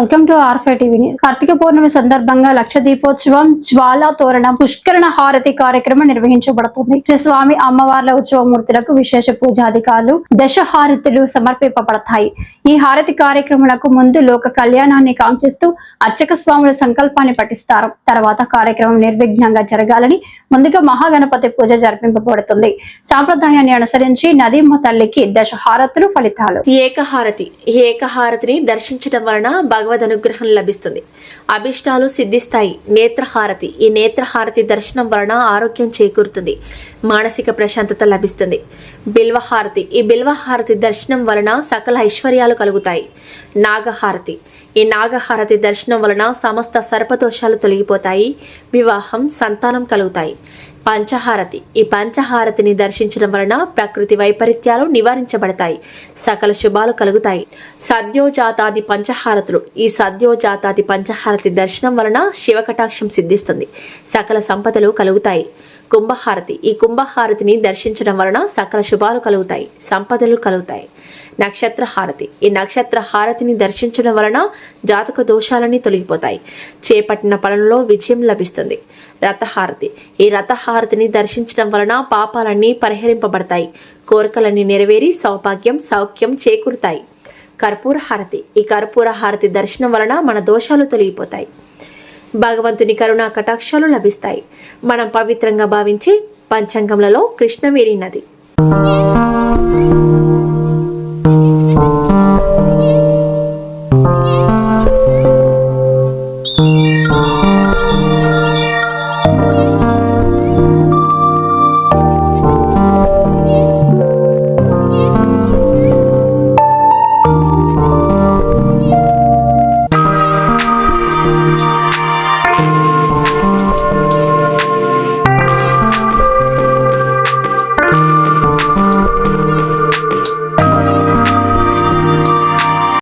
Welcome to ఆర్ఫై TV Karthika Pournami సందర్భంగా లక్ష దీపోత్సవం జ్వాలా తోరణం పుష్కరణ హారతి కార్యక్రమం నిర్వహించబడుతుంది. శ్రీ స్వామి అమ్మవార్ల ఉత్సవమూర్తులకు విశేష పూజాధికారులు దశ హారతులు సమర్పింపబడతాయి. ఈ హారతి కార్యక్రమాలకు ముందు లోక కళ్యాణాన్ని కాంక్షిస్తూ అర్చక స్వాముల సంకల్పాన్ని పఠిస్తారు. తర్వాత కార్యక్రమం నిర్విఘ్నంగా జరగాలని ముందుగా మహాగణపతి పూజ జరిపింపబడుతుంది. సాంప్రదాయాన్ని అనుసరించి నదీమ తల్లికి దశ హారతులు ఫలితాలు. ఈ ఏకహారతి ఈ ఏకహారతిని దర్శించడం వలన భగవాన్ అనుగ్రహం లభిస్తుంది. అభిష్టాలు సిద్ధిస్తాయి. నేత్రహారతి. ఈ నేత్రహారతి దర్శనం వలన ఆరోగ్యం చేకూరుతుంది. మానసిక ప్రశాంతత లభిస్తుంది. బిల్వహారతి. ఈ బిల్వహారతి దర్శనం వలన సకల ఐశ్వర్యాలు కలుగుతాయి. నాగహారతి. ఈ నాగహారతి దర్శనం వలన సమస్త సర్పదోషాలు తొలగిపోతాయి. వివాహం సంతానం కలుగుతాయి. పంచహారతి. ఈ పంచహారతిని దర్శించడం వలన ప్రకృతి వైపరీత్యాలు నివారించబడతాయి. సకల శుభాలు కలుగుతాయి. సద్యోజాతాది పంచహారతులు. ఈ సద్యోజాతాది పంచహారతి దర్శనం వలన శివకటాక్షం సిద్ధిస్తుంది. సకల సంపదలు కలుగుతాయి. కుంభహారతి. ఈ కుంభహారతిని దర్శించడం వలన సకల శుభాలు కలుగుతాయి. సంపదలు కలుగుతాయి. నక్షత్ర హారతి ఈ నక్షత్ర హారతిని దర్శించడం వలన జాతక దోషాలన్నీ తొలగిపోతాయి. చేపట్టిన పనులలో విజయం లభిస్తుంది. రథహారతి. ఈ రథహారతిని దర్శించడం వలన పాపాలన్నీ పరిహరింపబడతాయి. కోరికలన్నీ నెరవేరి సౌభాగ్యం సౌఖ్యం చేకూరుతాయి. కర్పూర హారతి ఈ కర్పూర హారతి దర్శనం వలన మన దోషాలు తొలగిపోతాయి. భగవంతుని కరుణా కటాక్షాలు లభిస్తాయి. మనం పవిత్రంగా భావించే పంచాంగంలలో కృష్ణవేణి నది.